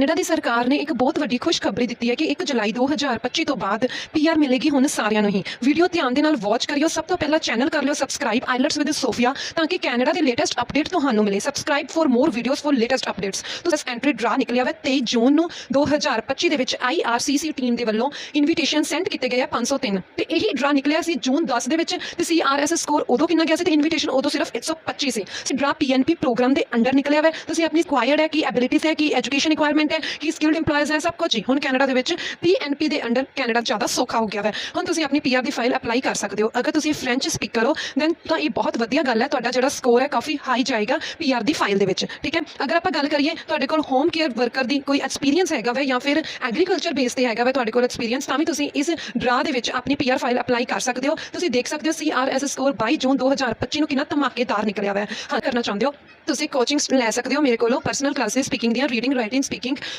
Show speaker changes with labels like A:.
A: Canada ਦੀ ਸਰਕਾਰ ਨੇ ਇੱਕ ਬਹੁਤ ਵੱਡੀ ਖੁਸ਼ਖਬਰੀ ਦਿੱਤੀ ਹੈ ਕਿ 1 ਜੁਲਾਈ 2025 ਤੋਂ ਬਾਅਦ ਪੀਆਰ ਮਿਲੇਗੀ ਹੁਣ ਸਾਰਿਆਂ ਨੂੰ ਹੀ। ਵੀਡੀਓ ਧਿਆਨ ਦੇ ਨਾਲ ਵਾਚ ਕਰਿਓ। ਸਭ ਤੋਂ ਪਹਿਲਾਂ ਚੈਨਲ ਕਰ ਲਿਓ ਸਬਸਕ੍ਰਾਈਬ ਆਈਲਟਸ ਵਿਦ ਸੋਫੀਆ ਤਾਂ ਕਿ ਕੈਨੇਡਾ ਦੇ ਲੇਟੈਸਟ ਅਪਡੇਟ ਤੁਹਾਨੂੰ ਮਿਲੇ। Subscribe for more videos for latest updates ਤੁਸੀਂ ਐਂਟਰੀ ਡਰਾ ਨਿਕਲਿਆ ਹੋਇਆ 23 ਜੂਨ ਨੂੰ 2025 ਦੇ ਵਿੱਚ ਆਈਆਰਸੀਸੀ ਟੀਮ ਦੇ ਵੱਲੋਂ ਇਨਵੀਟੇਸ਼ਨ ਸੈਂਡ ਕੀਤੇ ਗਏ ਆ 503 ਤੇ ਇਹੀ ਡਰਾ ਨਿਕਲਿਆ ਸੀ ਜੂਨ 10 ਦੇ ਵਿੱਚ ਤੇ ਸੀਆਰਐਸ ਸਕੋਰ ਉਦੋਂ ਕਿੰਨਾ ਗਿਆ ਸੀ ਤੇ ਇਨਵੀਟੇਸ਼ਨ ਉਦੋਂ ਸਿਰਫ 125 ਸੀ ਸੀ। ਡਰਾ ਪੀਐਨਪੀ ਪ੍ਰੋਗਰਾਮ ਦੇ ਅੰਡਰ ਨਿਕਲਿਆ ਹੋਇਆ ਤੁਸੀਂ ਆਪਣੀ ਰਿਕੁਆਇਰਡ ਹੈ ਕਿ ਐਬਿਲਿਟੀਜ਼ ਹੈ ਕਿ ਐਜੂਕੇਸ਼ਨ ਰਿਕੁਆਇਰਮੈਂਟ ਹੈ, ਕਿ ਸਕਿਲਡ EMPLOYEES ਹੈ, ਸਭ ਕੁਝ ਹੀ। ਹੁਣ ਕੈਨੇਡਾ ਦੇ ਵਿੱਚ ਪੀਐਨਪੀ ਦੇ ਅੰਡਰ ਕੈਨੇਡਾ ਜ਼ਿਆਦਾ ਸੌਖਾ ਹੋ ਗਿਆ ਹੈ ਹੁਣ ਤੁਸੀਂ ਆਪਣੀ ਪੀਆਰ ਦੀ ਫਾਈਲ ਅਪਲਾਈ ਕਰ ਸਕਦੇ ਹੋ। ਅਗਰ ਤੁਸੀਂ ਫ੍ਰੈਂਚ ਸਪੀਕਰ ਹੋ ਦੈਨ ਤਾਂ ਇਹ ਬਹੁਤ ਵਧੀਆ ਗੱਲ ਹੈ, ਤੁਹਾਡਾ ਜਿਹੜਾ ਸਕੋਰ ਹੈ ਕਾਫੀ ਹਾਈ ਜਾਏਗਾ ਪੀਆਰ ਦੀ ਫਾਈਲ ਦੇ ਵਿੱਚ। ਠੀਕ ਹੈ? ਅਗਰ ਆਪਾਂ ਗੱਲ ਕਰੀਏ, ਤੁਹਾਡੇ ਕੋਲ ਹੋਮ ਕੇਅਰ ਵਰਕਰ ਦੀ ਕੋਈ ਐਕਸਪੀਰੀਅੰਸ ਹੈਗਾ ਵਾ ਜਾਂ ਫਿਰ ਐਗਰੀਕਲਚਰ ਬੇਸ ਤੇ ਹੈਗਾ ਵਾ ਤੁਹਾਡੇ ਕੋਲ ਐਕਸਪੀਰੀਅੰਸ ਤਾਂ ਵੀ ਤੁਸੀਂ ਇਸ ਡਰਾ ਦੇ ਵਿੱਚ ਆਪਣੀ ਪੀਆਰ ਫਾਈਲ ਅਪਲਾਈ ਕਰ ਸਕਦੇ ਹੋ। ਤੁਸੀਂ ਦੇਖ ਸਕਦੇ ਹੋ ਸੀਆਰਐਸ ਸਕੋਰ 22 ਜੂਨ 2025 ਨੂੰ ਕਿੰਨਾ ਧਮਾਕੇਦਾਰ ਨਿਕਲਿਆ ਹੋਇਆ ਹੈ ਹਾਂ ਕਰਨਾ ਚਾਹੁੰਦੇ ਹੋ? ਤੁਸੀਂ ਕੋਚਿੰਗ ਲੈ ਸਕਦੇ ਹੋ ਮੇਰੇ ਕੋਲੋਂ ਪਰਸਨਲ ਕਲਾਸਿਸ ਸਪੀਕਿੰਗ ਦੀਆਂ ਰੀਡਿੰਗ ਰਾਈਟਿੰਗ ਸਪੀਕਿੰਗ